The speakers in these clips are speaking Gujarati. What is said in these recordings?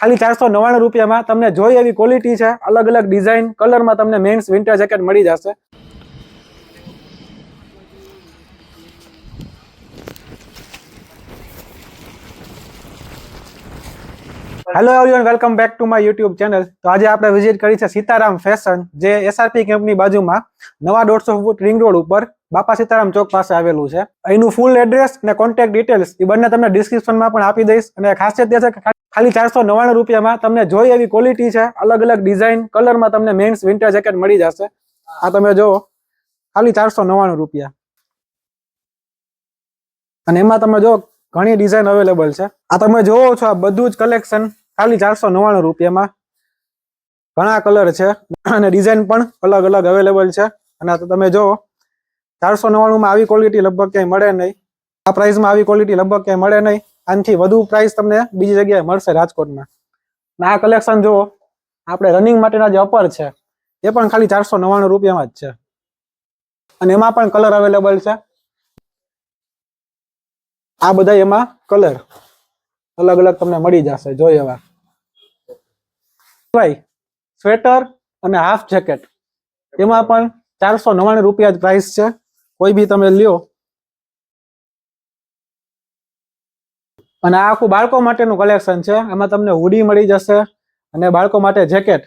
ખાલી ચારસો નવ્વાણું રૂપિયામાં તમને જોઈ એવી ક્વોલિટી છે. અલગ અલગ ડિઝાઇન કલરમાં તમને મેન્સ વિન્ટર જેકેટ મળી જશે. Hello everyone welcome back to my YouTube channel તો આજે આપણે વિઝિટ કરી છે સીતારામ ફેશન જે એસઆરપી કેમ્પની બાજુમાં નવા દોઢસો ફૂટ રિંગ રોડ ઉપર બાપા સીતારામ ચોક પાસે આવેલું છે. અહીંનું ફૂલ એડ્રેસ અને કોન્ટેક્ટ ડિટેલ્સ એ બંને તમને ડિસ્ક્રિપ્શનમાં પણ આપી દઈશ. અને ખાસિયત એ છે કે ખાલી ચારસો નવ્વાણું રૂપિયામાં તમને જોઈ એવી ક્વોલિટી છે. અલગ અલગ ડિઝાઇન કલરમાં તમને મેન્સ વિન્ટર જેકેટ મળી જશે. આ તમે જુઓ. ખાલી ચારસો નવ્વાણું રૂપિયા. અને એમાં તમે જો ઘણી ડિઝાઇન અવેલેબલ છે. આ તમે જોવો છો, આ બધું જ કલેક્શન ખાલી ચારસો નવ્વાણું રૂપિયામાં. ઘણા કલર છે અને ડિઝાઇન પણ અલગ અલગ અવેલેબલ છે. અને તમે જો ચારસો નવ્વાણુંમાં આવી ક્વોલિટી લગભગ ક્યાંય મળે નહીં. આ પ્રાઇસમાં આવી ક્વોલિટી લગભગ ક્યાંય મળે નહીં. આનાથી વધુ પ્રાઇસ તમને બીજી જગ્યાએ મળશે રાજકોટમાં. આ કલેક્શન જુઓ, આપણે રનિંગ માટેના જે અપર છે, એ પણ ખાલી ચારસો નવ્વાણું રૂપિયામાં જ છે. અને એમાં પણ કલર અવેલેબલ છે. આ બધા એમાં કલર અલગ અલગ તમને મળી જશે જોઈએ એવા. ભાઈ સ્વેટર અને હાફ જેકેટ એમાં પણ ચારસો નવ્વાણું રૂપિયા જ પ્રાઇસ છે. કોઈ બી તમે લ્યો અને આ આખું બાળકો માટેનું કલેક્શન છે. એમાં તમને હુડી મળી જશે અને બાળકો માટે જેકેટ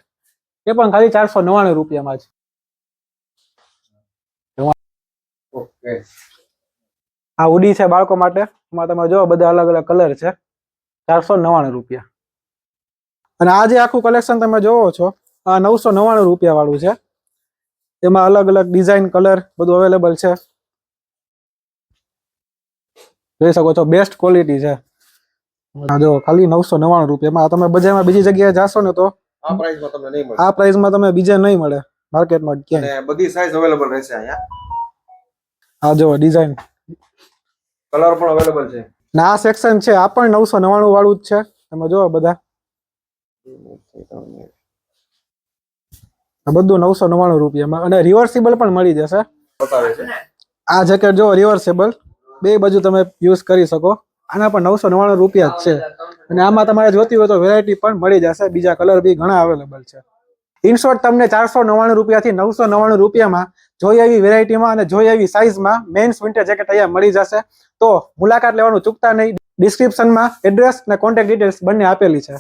એ પણ ખાલી ચારસો નવ્વાણું રૂપિયામાં છે ઓકે આ હુડી છે બાળકો માટે. એમાં તમે જો બધા અલગ અલગ કલર છે. ચારસો નવ્વાણું રૂપિયા. અને આ જે આખું કલેક્શન તમે જોવો છો આ નવસો નવ્વાણું રૂપિયા વાળું છે. એમાં અલગ અલગ ડિઝાઇન કલર બધું અવેલેબલ છે. જોઈ શકો છો બેસ્ટ ક્વોલિટી છે. જો ખાલી નવસો નવ્વાણું રૂપિયામાં તમે બજારમાં બીજી જગ્યાએ જાશો ને તો આ પ્રાઇસમાં તમને નહીં મળે. આ પ્રાઇસમાં તમે બીજે નહીં મળે. માર્કેટમાં ક્યાંય. બધી સાઇઝ અવેલેબલ રહેશે અહીંયા. હા જો ડિઝાઇન કલર પણ અવેલેબલ છે. ને આ સેક્શન છે આ પણ નવસો નવ્વાણું વાળું જ છે. તમે જો બધા. બધું નવસો નવ્વાણું રૂપિયામાં. અને રિવર્સિબલ પણ મળી જશે. આ જેકેટ જો રિવર્સેબલ બે બાજુ તમે યુઝ કરી શકો. આના પણ નવસો નવ્વાણું રૂપિયા જ છે. અને આમાં તમારે જોતી હોય તો વેરાયટી પણ મળી જશે. બીજા કલર બી ઘણા અવેલેબલ છે. ઇન શોર્ટ તમને ચારસો નવ્વાણું રૂપિયાથી નવસો નવ્વાણું રૂપિયામાં જોઈ એવી વેરાયટીમાં અને જોઈ એવી સાઇઝમાં મેન્સ વિન્ટર જેકેટ અહીંયા મળી જશે. તો મુલાકાત લેવાનું ચૂકતા નહીં. ડિસ્ક્રિપ્શનમાં એડ્રેસ અને કોન્ટેક્ટ ડિટેલ્સ બંને આપેલી છે.